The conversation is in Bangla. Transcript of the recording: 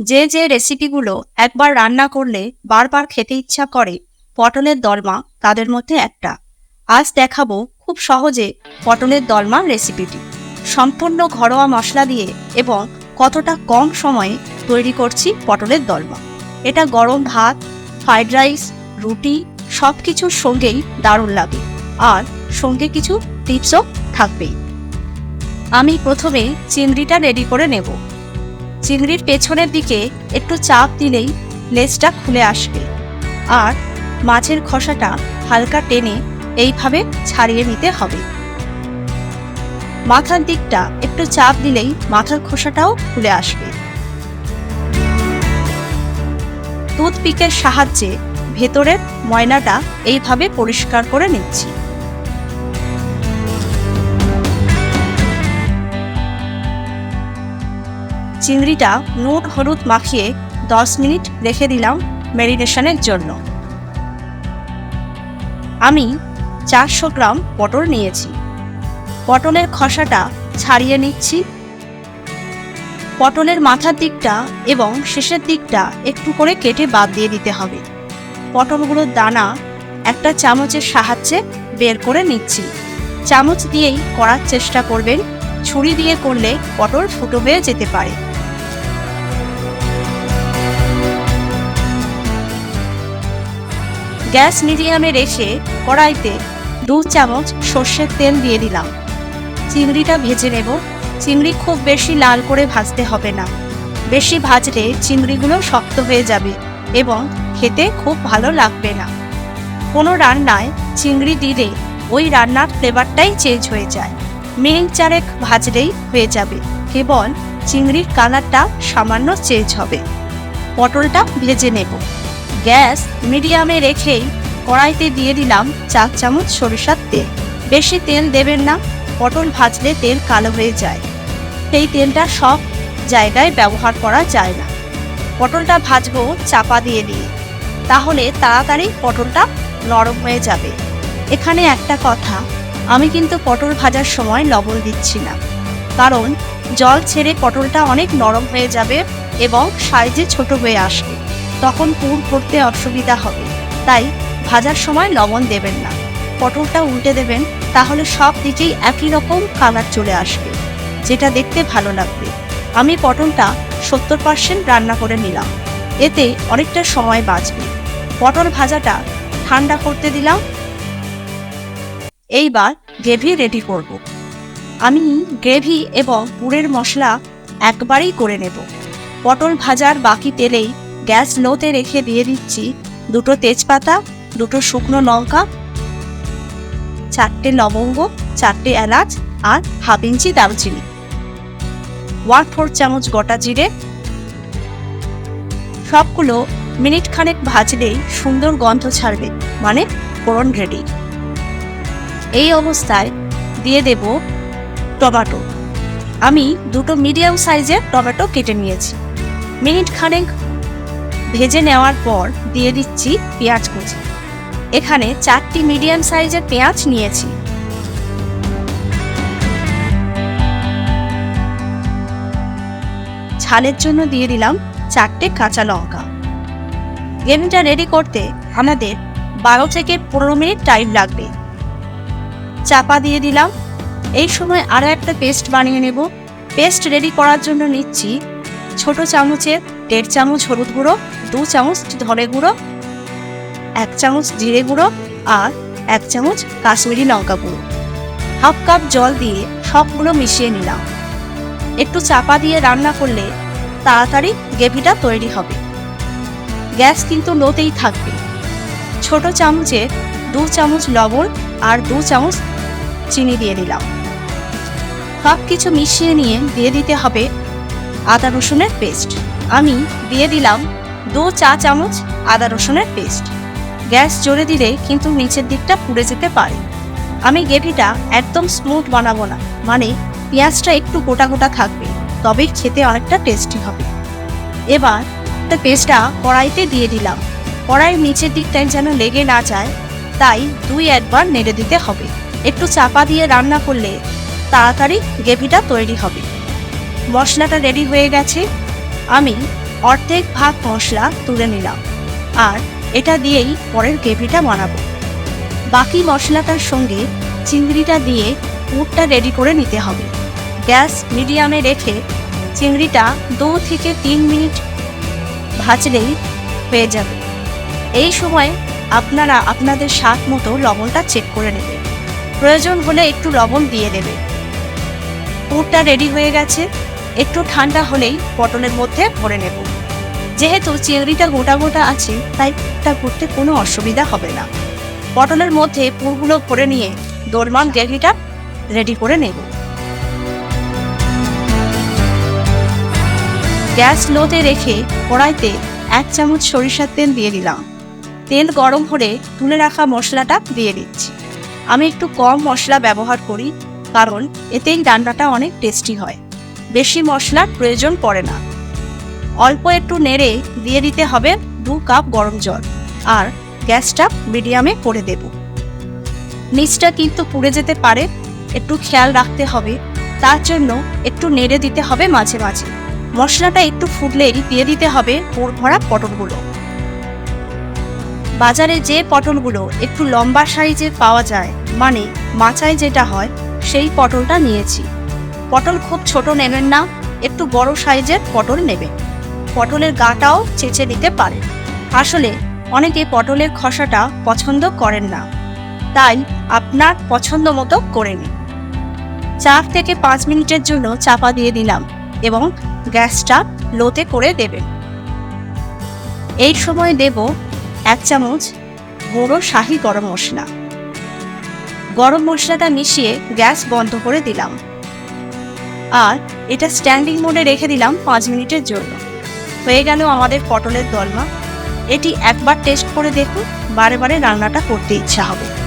যে যে রেসিপিগুলো একবার রান্না করলে বারবার খেতে ইচ্ছা করে, পটলের দলমা তাদের মধ্যে একটা। আজ দেখাবো খুব সহজে পটলের দলমা রেসিপিটি সম্পূর্ণ ঘরোয়া মশলা দিয়ে এবং কতটা কম সময়ে তৈরি করছি পটলের দলমা। এটা গরম ভাত ফ্রাইড রাইস রুটি সব কিছুর সঙ্গেই দারুণ লাগে। আর সঙ্গে কিছু টিপসও থাকবেই। আমি প্রথমে চিংড়িটা রেডি করে নেব। চিংড়ির পেছনের দিকে একটু চাপ দিলেই লেজটা খুলে আসবে। আর মাছের খোসাটা হালকা টেনে এইভাবে ছাড়িয়ে নিতে হবে। মাথার দিকটা একটু চাপ দিলেই মাথার খোসাটাও খুলে আসবে। টুথপিকের সাহায্যে ভেতরের ময়নাটা এইভাবে পরিষ্কার করে নিচ্ছি। চিংড়িটা নুন, হলুদ মাখিয়ে দশ মিনিট রেখে দিলাম ম্যারিনেশনের জন্য। আমি চারশো গ্রাম পটল নিয়েছি। পটলের খসাটা ছাড়িয়ে নিচ্ছি। পটলের মাথার দিকটা এবং শেষের দিকটা একটু করে কেটে বাদ দিয়ে দিতে হবে। পটলগুলোর দানা একটা চামচের সাহায্যে বের করে নিচ্ছি। চামচ দিয়েই করার চেষ্টা করবেন। ছুরি দিয়ে করলে পটল ফুটো হয়ে যেতে পারে। গ্যাস মিডিয়ামে রেখে কড়াইতে দু চামচ সর্ষের তেল দিয়ে দিলাম। চিংড়িটা ভেজে নেব। চিংড়ি খুব বেশি লাল করে ভাজতে হবে না। বেশি ভাজলে চিংড়িগুলো শক্ত হয়ে যাবে এবং খেতে খুব ভালো লাগবে না। কোনো রান্নায় চিংড়ি দিলে ওই রান্নার ফ্লেভারটাই চেঞ্জ হয়ে যায়। মিনিট চারেক ভাজলেই হয়ে যাবে। কেবল চিংড়ির কালারটা সামান্য চেঞ্জ হবে। পটলটা ভেজে নেব। গ্যাস মিডিয়ামে রেখেই কড়াইতে দিয়ে দিলাম চার চামচ সরিষার তেল। বেশি তেল দেবেন না, পটল ভাজলে তেল কালো হয়ে যায়। সেই তেলটা সব জায়গায় ব্যবহার করা যায় না। পটলটা ভাজবো, চাপা দিয়ে দিয়ে। তাহলে তাড়াতাড়ি পটলটা নরম হয়ে যাবে। এখানে একটা কথা, আমি কিন্তু পটল ভাজার সময় লবণ দিচ্ছি না। কারণ জল ছেড়ে পটলটা অনেক নরম হয়ে যাবে এবং সাইজে ছোট হয়ে আসবে। তখন পুর করতে অসুবিধা হবে। তাই ভাজার সময় লবণ দেবেন না। পটলটা উল্টে দেবেন, তাহলে সব দিকেই একই রকম কালার চলে আসবে। যেটা দেখতে ভালো লাগবে। আমি পটলটা সত্তর পার্সেন্ট রান্না করে নিলাম। এতে অনেকটা সময় বাঁচবে। পটল ভাজাটা ঠান্ডা করতে দিলাম। এইবার গ্রেভি রেডি করব। আমি গ্রেভি এবং পুরের মশলা একবারেই করে নেব। পটল ভাজার বাকি তেলেই গ্যাস লোতে রেখে দিয়ে দিচ্ছি দুটো তেজপাতা, দুটো শুকনো লঙ্কা, চারটে লবঙ্গ, চারটে এলাচ আর হাফ ইঞ্চি দারুচিনি। ওয়ান ফোর চামচ গোটা জিরে। সবগুলো মিনিট খানেক ভাজলেই সুন্দর গন্ধ ছাড়বে মানে ফোড়ন রেডি। এই অবস্থায় দিয়ে দেব টমেটো। আমি দুটো মিডিয়াম সাইজের টমেটো কেটে নিয়েছি। মিনিট খানেক ভেজে নেওয়ার পর দিয়ে দিচ্ছি পেঁয়াজ কুচি। এখানে চারটি মিডিয়াম সাইজের পেঁয়াজ নিয়েছি। ঝালের জন্য দিয়ে দিলাম চারটে কাঁচা লঙ্কা। গ্রেভিটা রেডি করতে আমাদের বারো থেকে পনেরো মিনিট টাইম লাগবে। চাপা দিয়ে দিলাম। এই সময় আরও একটা পেস্ট বানিয়ে নেব। পেস্ট রেডি করার জন্য নিচ্ছি ছোট চামচের দেড় চামচ হলুদ গুঁড়ো, দু চামচ ধনে গুঁড়ো, এক চামচ জিরে গুঁড়ো আর এক চামচ কাশ্মীরি লঙ্কা গুঁড়ো। হাফ কাপ জল দিয়ে সবগুলো মিশিয়ে নিলাম। একটু চাপা দিয়ে রান্না করলে তাড়াতাড়ি গ্রেভিটা তৈরি হবে। গ্যাস কিন্তু লোতেই থাকবে। ছোট চামচে দু চামচ লবণ আর দু চামচ চিনি দিয়ে দিলাম। সব কিছু মিশিয়ে নিয়ে দিয়ে দিতে হবে আদা রসুনের পেস্ট। আমি দিয়ে দিলাম দু চা চামচ আদা রসুনের পেস্ট। গ্যাস জোরে দিলে কিন্তু নিচের দিকটা পুড়ে যেতে পারে। আমি গ্রেভিটা একদম স্মুথ বানাবো না মানে পেঁয়াজটা একটু গোটা গোটা থাকবে, তবেই খেতে অনেকটা টেস্টি হবে। এবার পেস্টটা কড়াইতে দিয়ে দিলাম। কড়াইয়ের নিচের দিকটায় যেন লেগে না যায়, তাই দুই একবার নেড়ে দিতে হবে। একটু চাপা দিয়ে রান্না করলে তাড়াতাড়ি গ্রেভিটা তৈরি হবে। মশলাটা রেডি হয়ে গেছে। আমি অর্ধেক ভাগ মশলা তুলে নিলাম। আর এটা দিয়েই পরের গ্রেভিটা বানাবো। বাকি মশলাটার সঙ্গে চিংড়িটা দিয়ে পুরটা রেডি করে নিতে হবে। গ্যাস মিডিয়ামে রেখে চিংড়িটা দু থেকে তিন মিনিট ভাজলেই হয়ে যাবে। এই সময় আপনারা আপনাদের স্বাদ মতো লবণটা চেক করে নেবেন। প্রয়োজন হলে একটু লবণ দিয়ে দেবে পুরটা রেডি হয়ে গেছে। একটু ঠান্ডা হলেই পটলের মধ্যে ভরে নেব। যেহেতু চিংড়িটা গোটা গোটা আছে, তাই পুরটা করতে কোনো অসুবিধা হবে না। পটলের মধ্যে পুরগুলো ভরে নিয়ে দোরমান গ্রেভিটা রেডি করে নেব। গ্যাস লোতে রেখে কড়াইতে এক চামচ সরিষার তেল দিয়ে দিলাম। তেল গরম হলে তুলে রাখা মশলাটা দিয়ে দিচ্ছি। আমি একটু কম মশলা ব্যবহার করি, কারণ এতেই রান্নাটা অনেক টেস্টি হয়। বেশি মশলার প্রয়োজন পড়ে না। অল্প একটু নেড়ে দিয়ে দিতে হবে দু কাপ গরম জল আর গ্যাসটা মিডিয়ামে করে দেব। নিচটা কিন্তু পুড়ে যেতে পারে, একটু খেয়াল রাখতে হবে। তার জন্য একটু নেড়ে দিতে হবে মাঝে মাঝে। মশলাটা একটু ফুটলেই দিয়ে দিতে হবে পুর ভরা পটলগুলো। বাজারে যে পটলগুলো একটু লম্বা সাইজে পাওয়া যায় মানে মাচায় যেটা হয়, সেই পটলটা নিয়েছি। পটল খুব ছোট নেবেন না, একটু বড় সাইজের পটল নেবেন পটলের গাটাও চেঁচে নিতে পারেন আসলে অনেকে পটলের খসাটা পছন্দ করেন না। তাই আপনার পছন্দ মতো করে নিন। চার থেকে পাঁচ মিনিটের জন্য চাপা দিয়ে দিলাম এবং গ্যাসটা লোতে করে দেবেন। এই সময় দেব এক চামচ গুঁড়ো শাহি গরম মশলা। গরম মশলাটা মিশিয়ে গ্যাস বন্ধ করে দিলাম। আর এটা স্ট্যান্ডিং মোডে রেখে দিলাম পাঁচ মিনিটের জন্য। হয়ে গেল আমাদের পটলের দলমা। এটি একবার টেস্ট করে দেখুন, বারে বারে রান্নাটা করতে ইচ্ছা হবে।